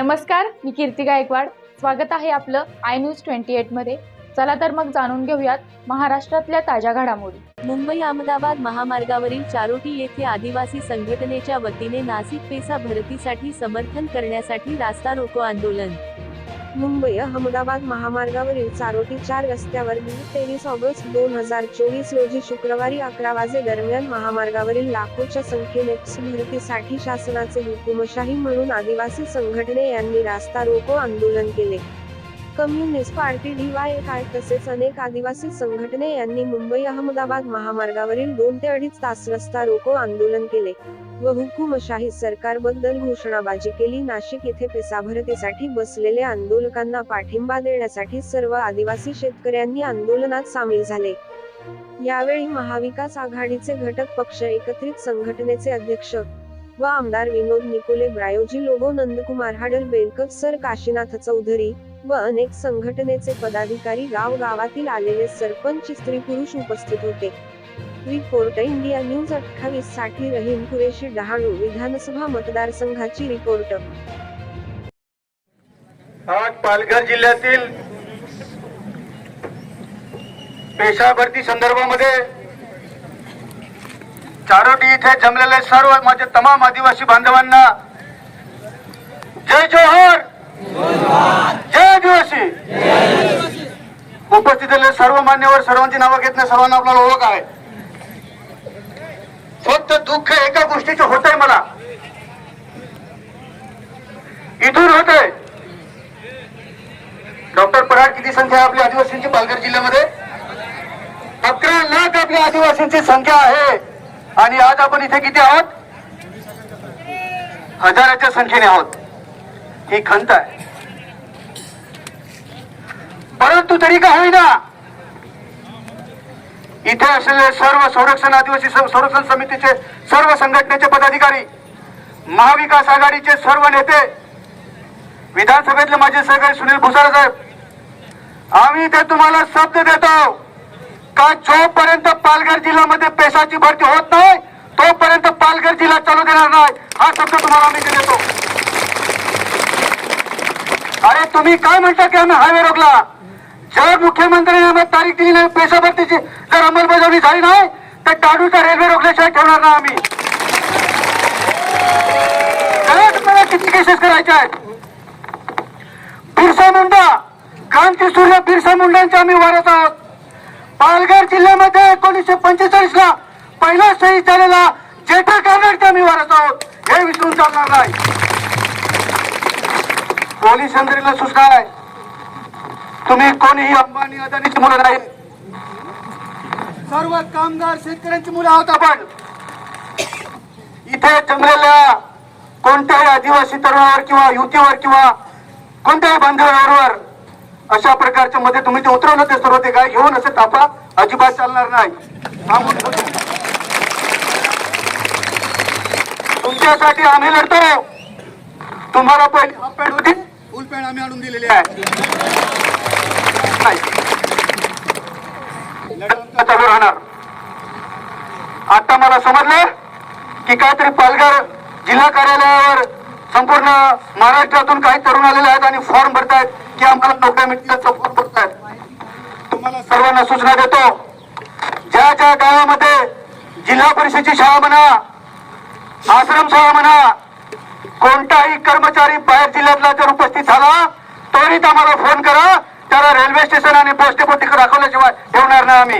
नमस्कार मी कीर्ती गायकवाड. स्वागत आहे आपलं आय न्यूज ट्वेंटी एटमध्ये चला तर मग जाणून घेऊयात महाराष्ट्रातल्या ताज्या घडामोडी. मुंबई अहमदाबाद महामार्गावरील चारोटी येथे आदिवासी संघटनेच्या वतीने नाशिक पेसा भरतीसाठी समर्थन करण्यासाठी रास्ता रोको आंदोलन. मुंबई अहमदाबाद महामार्गावरील चारोटी चार रस्त्यावर तेवीस ऑगस्ट दोन हजार चोवीस रोजी शुक्रवारी अकरा वाजे दरम्यान महामार्गावरील लाखोच्या संख्येने भरतीसाठी शासनाचे हुकुमशाही म्हणून आदिवासी संघटने यांनी रास्ता रोको आंदोलन केले. कम्युनिस्ट पार्टी डीवाय तसेच अनेक आदिवासी संघटने यांनी मुंबई अहमदाबाद महामार्गावरील दोन ते अडीच तास रस्ता रोको आंदोलन केले व हुकुमशाही सरकारबद्दल घोषणाबाजी केली. नाशिक येथे पेसा भरतीसाठी बसलेल्या आंदोलकांना पाठिंबा देण्यासाठी सर्व आदिवासी शेतकऱ्यांनी आंदोलनात सामील झाले. यावेळी महाविकास आघाडीचे घटक पक्ष एकत्रित संघटनेचे अध्यक्ष व आमदार विनोद निकोले ब्रायोजी लोगो नंदकुमार हाडल बेलकर सर काशीनाथ चौधरी व अनेक संघटनेचे पदाधिकारी गाव गावातील आलेले सरपंच स्त्री पुरुष उपस्थित होते. रिपोर्ट इंडिया न्यूज अठ्ठावीससाठी रहीम कुरेशी डहाणू विधानसभा मतदारसंघाची रिपोर्ट. आज पालघर जिल्ह्यातील पेशा भरती संदर्भामध्ये चारोटी इथे जमलेले सर्व माझे तमाम आदिवासी बांधवांना जय जोहर! जय आदिवासी. उपस्थित असलेले सर्व मान्यवर सर्वांची नावं घेतले सर्वांना आपल्याला ओळख आहे. फक्त दुःख एका गोष्टीचं होत आहे मला. इथून होत आहे डॉक्टर पराड किती संख्या आहे आपल्या आदिवासींची पालघर जिल्ह्यामध्ये? अकरा लाख आपल्या आदिवासींची संख्या आहे. आणि आज आपण इथे किती आहोत? हजाराच्या संख्येने आहोत. ही खंत आहे. परंतु तरी का होईना? इथे असलेले सर्व संरक्षण आदिवासी संरक्षण समितीचे सर्व संघटनेचे पदाधिकारी महाविकास आघाडीचे सर्व नेते विधानसभेतले माझे सहकारी सुनील भुसारे साहेब आम्ही ते तुम्हाला शब्द देतो का जोपर्यंत पालघर जिल्ह्यामध्ये पेशाची भरती होत नाही तोपर्यंत पालघर जिल्हा चालू देणार नाही. हा शब्द तुम्हाला आम्ही देतो अरे तुम्ही काय म्हणता की आम्ही हायवे रोखला? जर मुख्यमंत्र्यांनी आम्हाला तारीख दिली नाही पैसा भरतीची जर अंमलबजावणी झाली नाही तर डाडूचा रेल्वे रोखल्याशिवाय ठेवणार ना आम्ही. त्याला किती केसेस करायच्या आहेत? बिरसा मुंडा क्रांती सूर्य बिरसा मुंडांच्या आम्ही वारस आहोत. पालघर जिल्ह्यामध्ये एकोणीसशे पंचेचाळीस ला पहिला शहीद झालेला जेठा कानडचा आम्ही वारस आहोत. हे विसरून चालणार नाही. दोन्ही यंत्रणेला सूचना आहे तुम्ही कोणीही अंबानी अदानीची मुलं नाही. सर्व कामगार शेतकऱ्यांची मुलं आहोत आपण. इथे जमलेल्या कोणत्याही आदिवासी तरुणावर किंवा युतीवर किंवा कोणत्याही बांधवावर अशा प्रकारच्या मध्ये तुम्ही ते उतरवलं ते सर्व ते काय घेऊन असे तापा अजिबात चालणार नाही. हा तुमच्यासाठी आम्ही लढतो. तुम्हाला पहिली हाफ पॅन्ट होती. फुल पॅन्ट आम्ही आणून दिलेली आहे आता मला समजलं की काहीतरी पालघर जिल्हा कार्यालयावर संपूर्ण महाराष्ट्रातून काही तरुण आलेले आहेत आणि फॉर्म भरतायत की आम्हाला नोकऱ्या मिळण्याचा फॉर्म भरतायत. तुम्हाला सर्वांना सूचना देतो. ज्या ज्या गावामध्ये जिल्हा परिषदेची शाळा म्हणा आश्रमशाळा म्हणा कोणताही कर्मचारी बाहेर जिल्ह्यातला जर उपस्थित झाला त्वरित आम्हाला फोन करा. त्याला रेल्वे स्टेशन आणि बस डेपो तिकडे दाखवल्याशिवाय ठेवणार नाही आम्ही.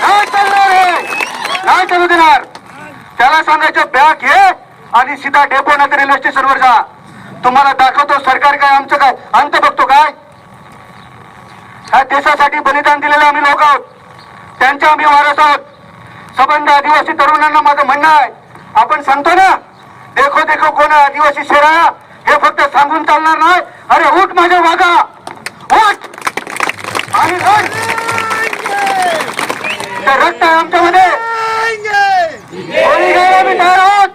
नाही चालणार हे. नाही चालू देणार. त्याला सांगायचं बॅग घे आणि सीधा डेपो नाही रेल्वे स्टेशनवर जा. तुम्हाला दाखवतो सरकार काय आमचं काय अंत बघतो काय. ह्या देशासाठी बलिदान दिलेले आम्ही लोक आहोत. त्यांच्या आम्ही वारस आहोत. सबंध आदिवासी तरुणांना माझं म्हणणं आहे. आपण सांगतो ना देखो देखो कोण आदिवासी शेरा? हे फक्त सांगून चालणार नाही. अरे उठ माझ्या वागा उठ. आणि रक्त आहे आमच्यामध्ये. कोणी घ्यायला आम्ही तयार आहोत.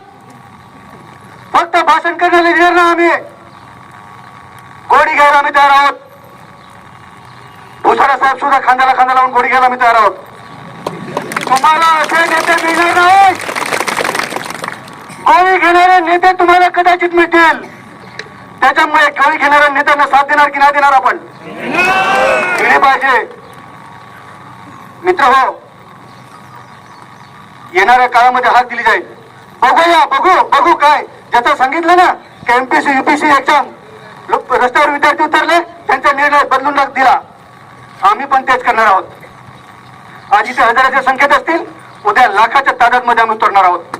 फक्त भाषण करण्याला घेणार ना आम्ही. गोडी घ्यायला आम्ही तयार आहोत. भुसारा साहेब सुद्धा खांद्याला खांदा लावून गोडी घ्यायला आम्ही तयार आहोत. तुम्हाला असे नेते मिळणार नाही गोळी घेणारे नेते तुम्हाला कदाचित मिळतील. त्याच्यामुळे गोळी घेणाऱ्या नेत्यांना साथ देणार की नाही देणार आपण? दिले पाहिजे. मित्र हो येणाऱ्या काळामध्ये हात दिली जाईल. बघूया बघू बघू काय. ज्याचं सांगितलं ना की एमपीसी युपीसी एक्झाम रस्त्यावर विद्यार्थी उतरले त्यांचा निर्णय बदलून दिला. आम्ही पण तेच करणार आहोत. आज इथे हजाराच्या संख्येत असतील उद्या लाखाच्या तादादमध्ये आम्ही उतरणार आहोत.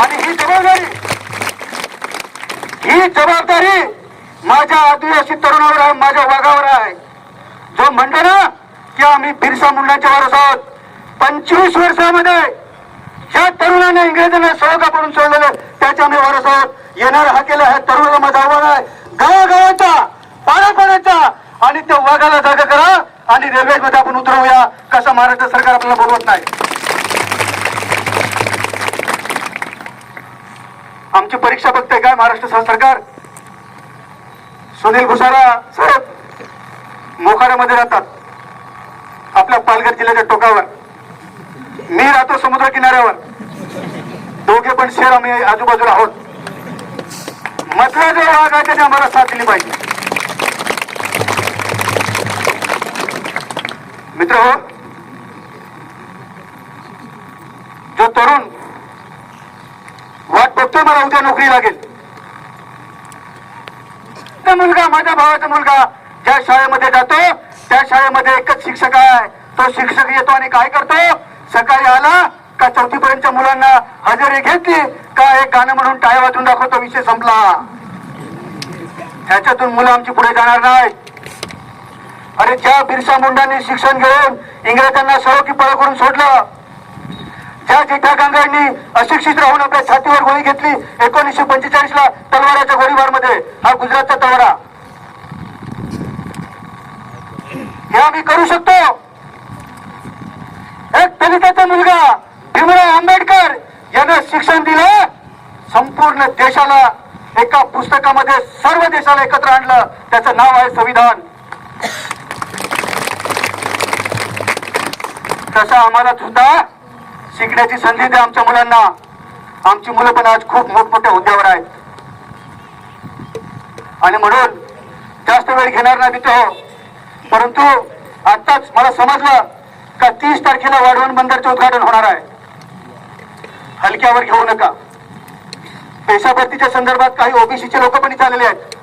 आणि ही जबाबदारी. ही जबाबदारी माझ्या आदिवासी तरुणावर आहे माझ्या वाघावर आहे. जो म्हणतो ना की आम्ही बिरसा मुंडाच्या वारस आहोत. पंचवीस वर्षामध्ये ज्या तरुणाने इंग्रजांना सहका पडून सोडलेलं त्याच्या आम्ही वारस आहोत. येणार हा केला ह्या तरुणाला माझा आव्हान आहे. गावागावाचा पाण्यापाण्याचा आणि त्या वाघाला जागा करा आणि रेल्वेमध्ये आपण उतरवूया. कसं महाराष्ट्र सरकार आपल्याला बोलवत नाही. आमची परीक्षा बघते काय महाराष्ट्र सरकार? सुनील भुसारा साहेब मोखाड्यामध्ये राहतात. आपल्या पालघर जिल्ह्याच्या टोकावर. मी राहतो समुद्र किनाऱ्यावर दोघे पण शहर आम्ही आजूबाजूला आहोत. मधला जो भाग आहे त्याने आम्हाला साथ दिली पाहिजे? मित्र हो जो तरुण वाट बघतोय मला उद्या नोकरी लागेल. तो मुलगा माझ्या भावाचा मुलगा ज्या शाळेमध्ये जातो त्या शाळेमध्ये एकच शिक्षक आहे. तो शिक्षक येतो आणि काय करतो? सकाळी आला का चौथी पर्यंतच्या मुलांना हजेरी घेतली का एक गाणं म्हणून टाय वाचून दाखवतो विषय संपला. ह्याच्यातून मुलं आमची पुढे जाणार नाही अरे ज्या बिरसा मुंडांनी शिक्षण घेऊन इंग्रजांना सळो की पळ करून सोडलं ज्या जेठा अशिक्षित राहून आपल्या छातीवर गोळी घेतली एकोणीसशे पंचेचाळीस ला तलवाराच्या गोळीबारमध्ये हा गुजरातचा तलवारा. हे आम्ही करू शकतो. एक दलिताचा मुलगा भीमराव आंबेडकर यानं शिक्षण दिलं. संपूर्ण देशाला एका पुस्तकामध्ये सर्व देशाला एकत्र आणलं. त्याचं नाव आहे संविधान. तसं आम्हाला सुद्धा शिकण्याची संधी द्या आमच्या मुलांना. आमची मुलं पण आज खूप मोठमोठ्या हुद्द्यावर आहेत. आणि म्हणून जास्त वेळ घेणार नाही मित्र हो परंतु आताच मला समजलं का तीस तारखेला वाढवण बंदरचे उद्घाटन होणार आहे. हलक्यावर घेऊ नका. पेशा भरतीच्या संदर्भात काही ओबीसीचे लोक पण इथे आलेले आहेत.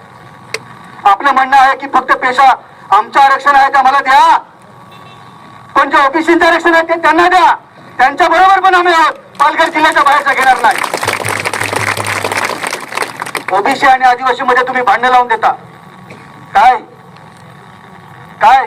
आपलं म्हणणं आहे की फक्त पेशा आमचं आरक्षण आहे ते आम्हाला द्या. पण जे ओबीसीचं आरक्षण आहे ते त्यांना द्या. त्यांच्या बरोबर पण आम्ही आहोत. पालघर जिल्ह्याच्या बाहेरचा घेणार नाही. ओबीसी आणि आदिवासी मध्ये तुम्ही भांडण लावून देता. काय? काय?